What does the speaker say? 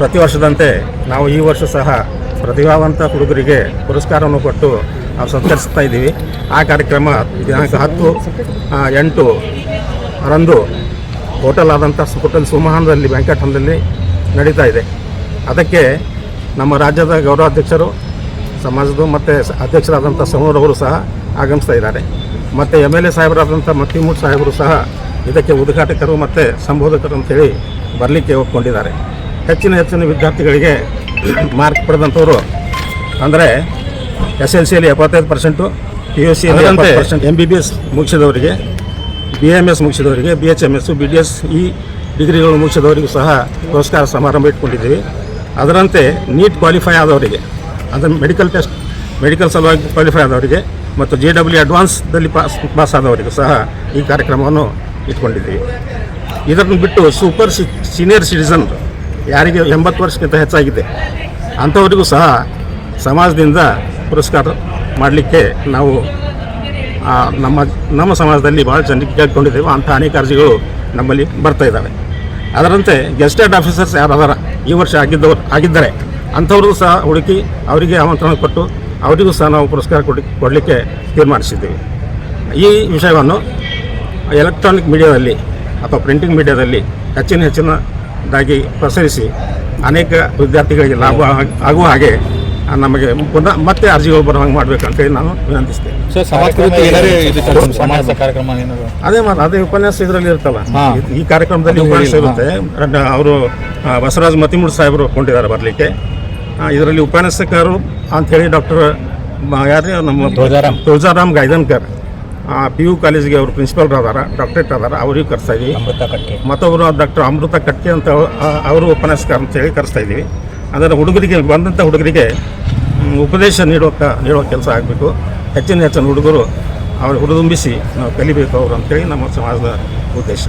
ಪ್ರತಿ ವರ್ಷದಂತೆ ನಾವು ಈ ವರ್ಷ ಸಹ ಪ್ರತಿಭಾವಂತ ಹುಡುಗರಿಗೆ ಪುರಸ್ಕಾರವನ್ನು ಕೊಟ್ಟು ನಾವು ಸತ್ಕರಿಸ್ತಾ ಇದ್ದೀವಿ. ಆ ಕಾರ್ಯಕ್ರಮ ದಿನಾಂಕ ಹತ್ತು ಎಂಟು ರಂದು ಹೋಟೆಲ್ ಆದಂಥ ಹೋಟೆಲ್ ಸುಮಹಾನದಲ್ಲಿ ವೆಂಕಟಹಂದಲ್ಲಿ ನಡೀತಾ ಇದೆ. ಅದಕ್ಕೆ ನಮ್ಮ ರಾಜ್ಯದ ಗೌರವಾಧ್ಯಕ್ಷರು, ಸಮಾಜದ ಮತ್ತು ಅಧ್ಯಕ್ಷರಾದಂಥ ಸಮೂರವರು ಸಹ ಆಗಮಿಸ್ತಾ ಇದ್ದಾರೆ. ಮತ್ತು ಎಂ ಎಲ್ ಎ ಸಾಹೇಬರಾದಂಥ ಮತ್ತಿಮೂರು ಸಾಹೇಬರು ಸಹ ಇದಕ್ಕೆ ಉದ್ಘಾಟಕರು ಮತ್ತು ಸಂಬೋಧಕರು ಅಂತೇಳಿ ಬರಲಿಕ್ಕೆ ಒಪ್ಕೊಂಡಿದ್ದಾರೆ. ಹೆಚ್ಚಿನ ಹೆಚ್ಚಿನ ವಿದ್ಯಾರ್ಥಿಗಳಿಗೆ ಮಾರ್ಕ್ ಪಡೆದಂಥವರು ಅಂದರೆ ಎಸ್ ಎಲ್ ಸಿಯಲ್ಲಿ ಎಪ್ಪತ್ತೈದು ಪರ್ಸೆಂಟು ಪಿ ಯು ಸಿಯಲ್ಲಿ ಎಪ್ಪತ್ತು percent M B B S ಮುಗಿಸಿದವರಿಗೆ B M S ಮುಗಿಸಿದವರಿಗೆ B H M S B D S ಈ ಡಿಗ್ರಿಗಳು ಮುಗಿಸಿದವರಿಗೂ ಸಹ ಪುರಸ್ಕಾರ ಸಮಾರಂಭ ಇಟ್ಕೊಂಡಿದ್ದೀವಿ. ಅದರಂತೆ ನೀಟ್ ಕ್ವಾಲಿಫೈ ಆದವರಿಗೆ ಅಂದರೆ ಮೆಡಿಕಲ್ ಟೆಸ್ಟ್ ಮೆಡಿಕಲ್ ಸಲುವಾಗಿ ಕ್ವಾಲಿಫೈ ಆದವರಿಗೆ ಮತ್ತು ಜೆ ಡಬ್ಲ್ಯೂ ಅಡ್ವಾನ್ಸ್ದಲ್ಲಿ ಪಾಸ್ ಪಾಸ್ ಆದವರಿಗೂ ಸಹ ಈ ಕಾರ್ಯಕ್ರಮವನ್ನು ಇಟ್ಕೊಂಡಿದ್ದೀವಿ. ಇದನ್ನು ಬಿಟ್ಟು ಸೂಪರ್ ಸಿ ಸೀನಿಯರ್ ಸಿಟಿಸನ್ ಯಾರಿಗೆ ಎಂಬತ್ತು ವರ್ಷಕ್ಕಿಂತ ಹೆಚ್ಚಾಗಿದೆ, ಅಂಥವರಿಗೂ ಸಹ ಸಮಾಜದಿಂದ ಪುರಸ್ಕಾರ ಮಾಡಲಿಕ್ಕೆ ನಾವು ನಮ್ಮ ನಮ್ಮ ಸಮಾಜದಲ್ಲಿ ಭಾಳ ಜನಕ್ಕೆ ಕೇಳ್ಕೊಂಡಿದ್ದೇವೆ. ಅಂಥ ಅನೇಕ ಅರ್ಜಿಗಳು ನಮ್ಮಲ್ಲಿ ಬರ್ತಾ ಇದ್ದಾವೆ. ಅದರಂತೆ ಗೆಸ್ಟೆಡ್ ಆಫೀಸರ್ಸ್ ಯಾರು ಅದರ ಈ ವರ್ಷ ಆಗಿದ್ದವರು, ಆಗಿದ್ದಾರೆ ಅಂಥವ್ರಿಗೂ ಸಹ ಹುಡುಕಿ ಅವರಿಗೆ ಆಮಂತ್ರಣ ಕೊಟ್ಟು ಅವರಿಗೂ ಸಹ ನಾವು ಪುರಸ್ಕಾರ ಕೊಡಿ, ಕೊಡಲಿಕ್ಕೆ ತೀರ್ಮಾನಿಸಿದ್ದೀವಿ. ಈ ವಿಷಯವನ್ನು ಎಲೆಕ್ಟ್ರಾನಿಕ್ ಮೀಡಿಯಾದಲ್ಲಿ ಅಥವಾ ಪ್ರಿಂಟಿಂಗ್ ಮೀಡಿಯಾದಲ್ಲಿ ಹೆಚ್ಚಿನ ಹೆಚ್ಚಿನ ಹೆಚ್ಚಿನದಾಗಿ ಪ್ರಸರಿಸಿ ಅನೇಕ ವಿದ್ಯಾರ್ಥಿಗಳಿಗೆ ಲಾಭ ಆಗ್- ಆಗುವ ಹಾಗೆ ನಮಗೆ ಪುನಃ ಮತ್ತೆ ಅರ್ಜಿಗಳು ಬರೋ ಹಾಗೆ ಮಾಡಬೇಕಂತೇಳಿ ನಾನು ವಿನಂತಿಸ್ತೇನೆ. ಅದೇ ಮಾತು ಅದೇ ಉಪನ್ಯಾಸ ಇದರಲ್ಲಿ ಇರ್ತಲ್ಲ. ಈ- ಈ ಕಾರ್ಯಕ್ರಮದಲ್ಲಿ ಉಪನ್ಯಾಸ ಇರುತ್ತೆ. ಅವರು ಬಸವರಾಜ್ ಮತಿಮೂಡ್ ಸಾಹೇಬರು ಕೊಂಡಿದ್ದಾರೆ ಬರಲಿಕ್ಕೆ. ಇದರಲ್ಲಿ ಉಪನ್ಯಾಸಕರು ಅಂಥೇಳಿ ಡಾಕ್ಟರ್ ಯಾರೇ ನಮ್ಮ ತುಳಜಾರಾಮ್. ತುಳಜಾರಾಮ್ ಗೈದನ್ಕರ್. ಪಿ ಯು ಕಾಲೇಜಿಗೆ ಅವರು ಪ್ರಿನ್ಸಿಪಾಲ್ ಅದಾರ ಡಾಕ್ಟ್ರೇಟ್ ಅದಾರ ಅವ್ರಿಗೆ ಕರೆಸ್ತಾ ಇದ್ದೀವಿ ಅಮೃತ ಕಟ್ಟೆ ಮತ್ತೊಬ್ಬರು ಡಾಕ್ಟರ್ ಅಮೃತ ಕಟ್ಕೆ ಅಂತ ಅವ- ಅವರು ಅಂತ ಅಂತೇಳಿ ಕರೆಸ್ತಾ ಇದ್ದೀವಿ ಅದರ ಹುಡುಗರಿಗೆ ಬಂದಂಥ ಹುಡುಗರಿಗೆ ಉಪದೇಶ ನೀಡುವ ನೀಡೋ ಕೆಲಸ ಆಗಬೇಕು. ಹೆಚ್ಚಿನ ಹೆಚ್ಚಿನ ಹುಡುಗರು ಅವ್ರು ಹುರಿದುಂಬಿಸಿ ನಾವು ಕಲಿಬೇಕು ಅವರು ಅಂತೇಳಿ ನಮ್ಮ ಸಮಾಜದ ಉದ್ದೇಶ.